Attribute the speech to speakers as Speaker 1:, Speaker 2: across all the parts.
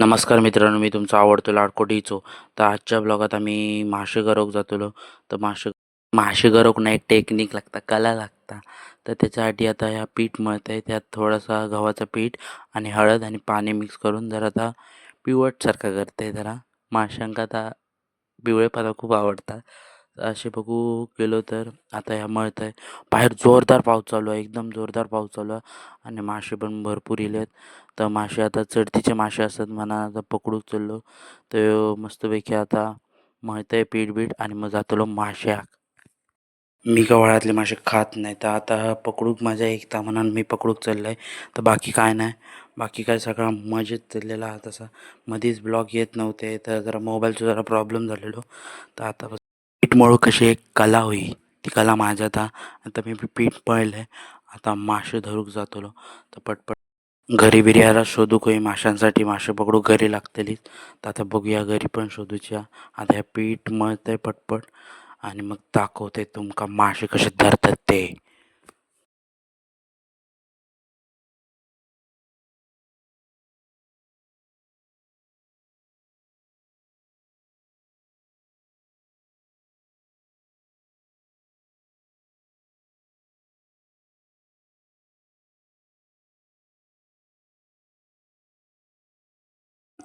Speaker 1: नमस्कार मित्रांनो मी तुमचा आवडतो लाडको डिचो तर आजच्या ब्लॉगात आम्ही मासे गरोक जातलो. तर मासे मासे गरोक नाही टेक्निक लागता कला लागता. तर त्याच्यासाठी आता ह्या पीठ मळत आहे. त्यात थोडासा गव्हाचं पीठ आणि हळद आणि पाणी मिक्स करून जरा आता पिवटसारखा करते जरा. माशांका आता पिवळेपणा खूप आवडतात. असे बघू गेलो तर. आता ह्या मळत आहे. बाहेर जोरदार पाऊस चालू आहे. एकदम जोरदार पाऊस चालू आहे. आणि मासे पण भरपूर इलेत तर मासे आता चढतीचे मासे असतात म्हणा आता पकडूक चाललो. तर मस्तपैकी आता मळत आहे पीठ बीठ आणि मग जातलो माश्याक मी गव्हाळ्यातले मासे खात नाही. तर आता पकडूक माझ्या एकता म्हणून मी पकडूक चाललंय. तर बाकी काय नाही. बाकी काय सगळा मजेत चाललेला हा तसा. मध्येच ब्लॉग येत नव्हते. तर जरा मोबाईलचा जरा प्रॉब्लेम झालेलो. तर आता बस पीठ मळू कशी एक कला होई. ती कला माझ्यात हा. आता मी पीठ मळलंय आता मासे धरूक जातलो. तर पटपट घरी बिर्याला शोधू काही माशांसाठी मासे पकडू घरी लागतलीच तर आता बघूया घरी पण शोधूच्या. आता ह्या पीठ मळतंय पटपट. आणि मग दाखवते तुमका मासे कसे धरतात ते.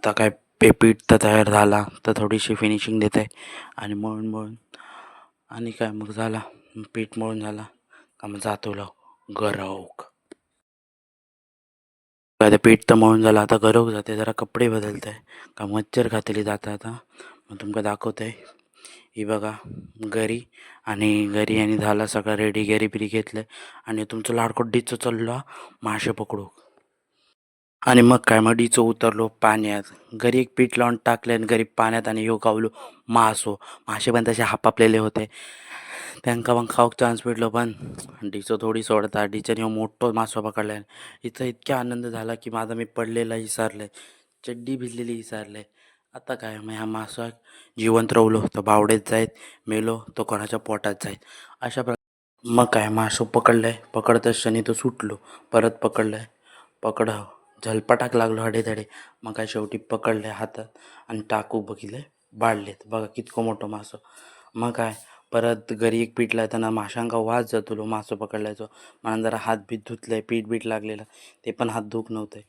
Speaker 1: आता काय पेपीट तर तयार झाला तर थोडीशी फिनिशिंग देत. आहे आणि मळून मळून आणि काय मग झाला पीठ मळून झाला का मग जातो लाव गरवक. काय ते पीठ तर मळून झालं आता गरवक जाते जरा कपडे बदलत. आहे का मच्छर खातेली जाता आता मग तुमका दाखवत. आहे ही बघा घरी आणि घरी आणि झाला सगळं रेडी घरी बिरी घेतलं. आणि तुमचं लाडकोड्डीचं चाललो मासे पकडू आणि मग काय मग डीचो उतरलो पाण्यात. घरी एक पीठ लावून टाकले आणि घरी पाण्यात आणि ह्यो गावलो मासो. मासे पण तसे हापापलेले होते. त्यांका मग खाऊक चान्स भेटलो पण डिचो थोडी सोडता. डिचेने हो मोठो मासो पकडला. इथं इतका आनंद झाला की माझा मी पडलेला विसरले चड्डी भिजलेली विसरले आता काय मग ह्या मासा जिवंत रवलो. तो बावडेत जाईत मेलो तो कोणाच्या पोटात जायत. अशा प्रकार मग काय मासो पकडलाय. पकडता क्षणी तो सुटलो. परत पकडलाय. पकड झलपटाक लागलो हडे धडे मग काय शेवटी पकडले हातात आणि टाकू बघितले. बाळलेत. बघा कितको मोठो मासो. मग काय? परत घरी एक पीठ लावताना माशांका वास जातलो मासो पकडल्याचो. म्हणून जरा हात बीत धुतले पीठ बीठ लागलेलं. ते पण हात धुक नव्हते.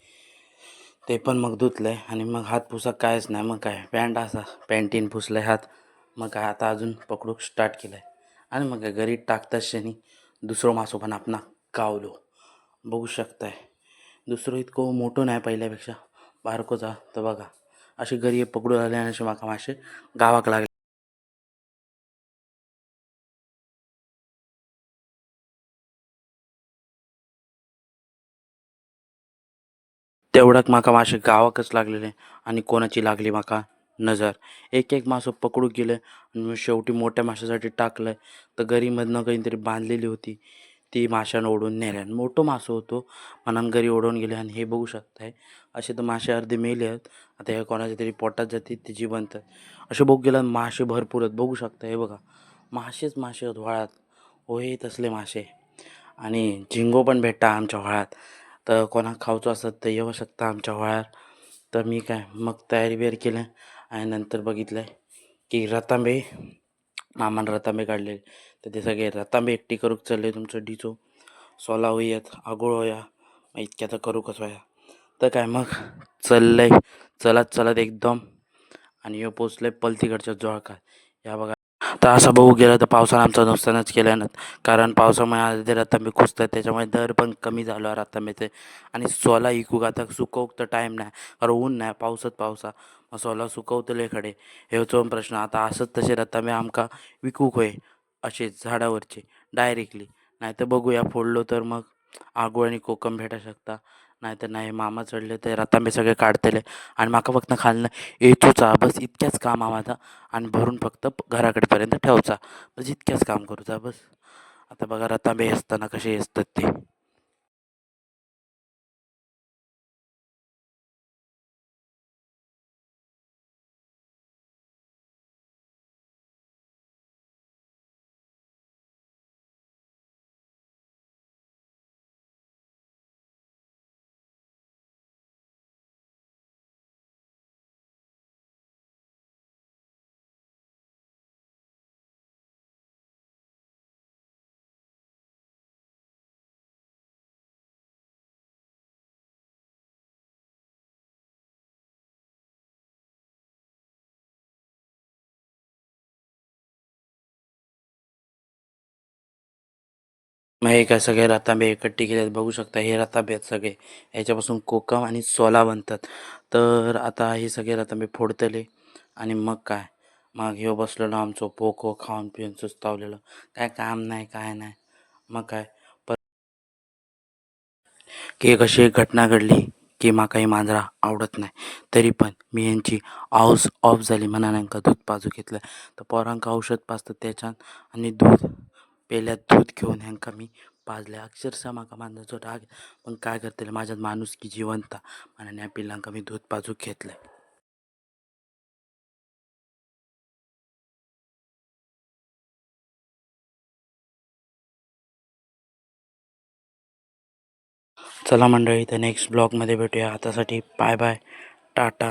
Speaker 1: ते पण मग धुतलंय आणि मग हात पुसक कायच नाही. मग काय? पॅन्ट असा. पॅन्टीन पुसलाय हात. मग काय? आता अजून पकडूक स्टार्ट केलंय. आणि मग काय? घरी टाकताच शनी दुसरो मासो पण आपण गावलो. बघू शकताय. दुसरं इतकं मोठं नाही पहिल्यापेक्षा. बारकोचा तर बघा. असे घरी पकडून आले आणि असे माका मासे गावाक लागले. तेवढ्यात माका मासे गावाकच लागलेले आणि कोणाची लागली माका नजर. एक एक मासं पकडू गेलं आणि शेवटी मोठ्या माशासाठी टाकलं तर गरीमधनं काहीतरी बांधलेली होती. ती माशानं ओढून नेल्या आणि मोठं मासं होतो. म्हणून घरी ओढून गेले आणि हे बघू शकताय. असे तर मासे अर्धे मेले आहेत. आता हे कोणाच्या तरी पोटात जाते ते जिवंत असे बघू गेला मासे भरपूर आहेत. बघू शकता हे बघा. मासेच मासे आहेत व्हाळात होय तसले मासे. आणि झिंगो पण भेटता आमच्या व्हाळात तर कोणाक खाऊचं असत तर येऊ शकता आमच्या व्हाळात तर मी काय मग तयारी बियारी केलं आणि नंतर बघितलं की रतांबे मामान रतांबे काढले तर ते सगळे रतांबे एकटी करूक चालले तुमचं डिचो. सोला होयात आगोळ होया. मग इतक्या तर करूकच होया. तर काय मग? चललंय. चलत चलत एकदम. आणि ह्यो पोचलंय पलतीकडच्या जोळकात. या बघा. तर असं बघू गेलं तर पावसानं आमचं नुकसानच केलं ना. कारण पावसामुळे अर्धे रतांबे कुसतात त्याच्यामुळे दर पण कमी झालो रतांब्याचे आणि सोला इकूक आता सुकवूक तर टाईम नाही. कारण ऊन नाही पावसच पावसा. मग सोला सुकवतले खडे. ह्याचो प्रश्न. आता असंच तसे रतांबे आमका विकूक होय. असे झाडावरचे डायरेक्टली नाही तर बघूया फोडलो तर मग आगू आणि कोकम भेटा शकता. नाहीतर नाही मामा चढले तर रतांबे सगळे काढतले. आणि माका फक्त खालनं येतोचा बस इतक्याच काम आम्हाला माझा. आणि भरून फक्त घराकडेपर्यंत ठेवचा. बस इतक्याच काम करूचा बस. आता बघा रतांबे असताना कसे असतात ते. मग हे काय सगळे रतांबे एकट्ठे केले बघू शकता हे रतांबे आहेत सगळे. याच्यापासून कोकम आणि सोला बनतात. तर आता हे सगळे रतांबे फोडतले आणि मग काय? मग ह्यो बसलेलो आमचं पोको खाऊन पिऊन सुस्तावलेलं. काय काम नाही काय नाही. मग काय? पर की एक अशी एक घटना घडली की माका ही मांजरा आवडत नाही. तरी पण मी यांची आऊस ऑफ झाली म्हणा दूध पाजू घेतलं. तर पोरांका औषध पाजतं त्याच्यात आणि दूध पेल्यात दूध घेऊन ह्यांका मी पाजले अक्षरशः माका मांजराचो राग पण काय करतले? माझ्यात माणूस की जिवंत म्हणून ह्या पिल्लांका मी दूध पाजूक घेतलंय. चला मंडळी तर नेक्स्ट ब्लॉगमध्ये भेटूया. आतासाठी बाय बाय टाटा.